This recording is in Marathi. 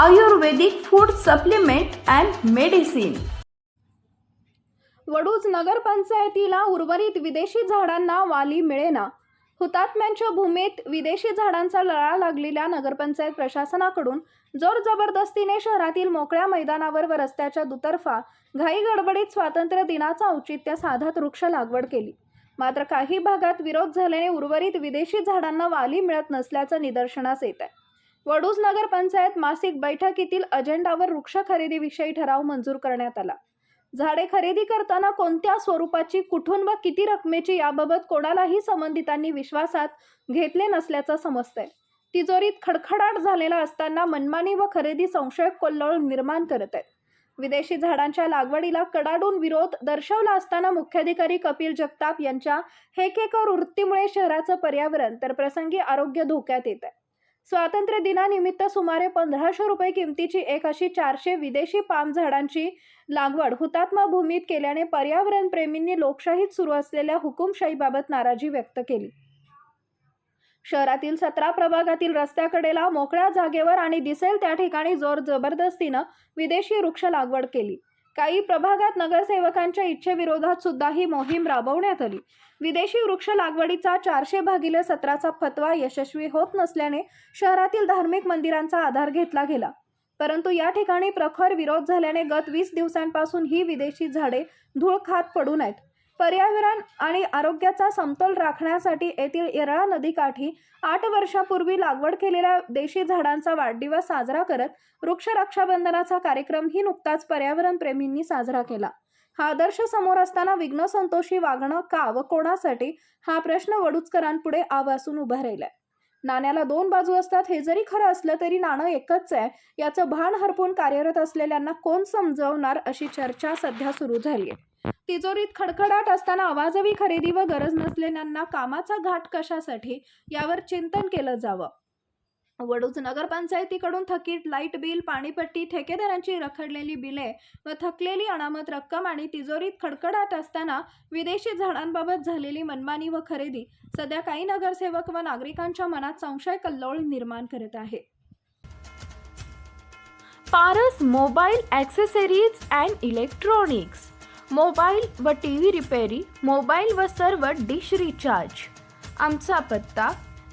Ayurvedic food supplement and medicine. Vaduj नगरपंचायतीला उर्वरित विदेशी झाडांना वाली मिळेना. हुतात्म्यांच्या भूमीत विदेशी झाडांचा लळा लागलेल्या नगरपंचायत प्रशासनाकडून जोर जबरदस्तीने शहरातील मोकळ्या मैदानावर व रस्त्याच्या दुतर्फा घाई गडबडीत स्वातंत्र्य दिनाचा औचित्य साधत वृक्ष लागवड केली. मात्र काही भागात विरोध झाल्याने उर्वरित विदेशी झाडांना वाली मिळत नसल्याचं निदर्शनास येत आहे वडूज नगरपंचायत मासिक बैठकीतील अजेंडावर वृक्ष खरेदीविषयी ठराव मंजूर करण्यात आला. झाडे खरेदी करताना कोणत्या स्वरूपाची कुठून व किती रकमेची याबाबत कोणालाही संबंधितांनी विश्वासात घेतले नसल्याचं समजतंय. तिजोरीत खडखडाट झालेला असताना मनमानी व खरेदी संशयक कोल्लोळ निर्माण करत आहेत. विदेशी झाडांच्या लागवडीला कडाडून विरोध दर्शवला असताना मुख्याधिकारी कपिल जगताप यांच्या हेकेकर वृत्तीमुळे शहराचं पर्यावरण तर प्रसंगी आरोग्य धोक्यात येत आहे स्वातंत्र्य दिनानिमित्त सुमारे पंधराशे रुपये किमतीची एक अशी चारशे विदेशी पाम झाडांची लागवड हुतात्मा भूमीत केल्याने पर्यावरण प्रेमींनी लोकशाहीत सुरू असलेल्या हुकुमशाहीबाबत नाराजी व्यक्त केली. शहरातील सतरा प्रभागातील रस्त्याकडेला मोकळ्या जागेवर आणि दिसेल त्या ठिकाणी जोर जबरदस्तीनं विदेशी वृक्ष लागवड केली. काही प्रभागात नगरसेवकांच्या इच्छेविरोधात सुद्धा ही मोहीम राबवण्यात आली. विदेशी वृक्ष लागवडीचा चारशे भागिले सतराचा फतवा यशस्वी होत नसल्याने शहरातील धार्मिक मंदिरांचा आधार घेतला गेला. परंतु या ठिकाणी प्रखर विरोध झाल्याने गत वीस दिवसांपासून ही विदेशी झाडे धूळ खात पडून आहेत. पर्यावरण आणि आरोग्याचा समतोल राखण्यासाठी येथील येरळा नदीकाठी आठ वर्षापूर्वी लागवड केलेल्या देशी झाडांचा वाढदिवस साजरा करत वृक्ष रक्षाबंधनाचा कार्यक्रमही नुकताच पर्यावरण प्रेमींनी साजरा केला. हा आदर्श समोर असताना विघ्न संतोषी वागणं का व कोणासाठी? हा प्रश्न वडुचकरांपुढे आवासून उभा राहिलाय. नाण्याला दोन बाजू असतात. हे जरी खरं असलं तरी नाणं एकच आहे. याचं भान हरपून कार्यरत असलेल्यांना कोण समजवणार अशी चर्चा सध्या सुरू झाली आहे. तिजोरीत खडखडाट असताना आवाजवी खरेदी व गरज नसलेल्यांना कामाचा घाट कशासाठी यावर चिंतन केलं जावं. वडूज नगरपंचायतीकडून थकीत लाइट बिल पाणीपट्टी ठेकेदारांची रखडलेली बिले व थकलेली अनामत रक्कम आणि तिजोरीत खडखडाट असताना विदेशी झाडांबाबत झालेली मनमानी व खरेदी सध्या काही नगरसेवक व नागरिकांच्या मनात संशय कल्लोळ निर्माण करत आहे. Paras mobile accessories and electronics. Mobile व टी व्ही रिपेरी मोबाईल व सर्व डिश रिचार्ज. आमचा पत्ता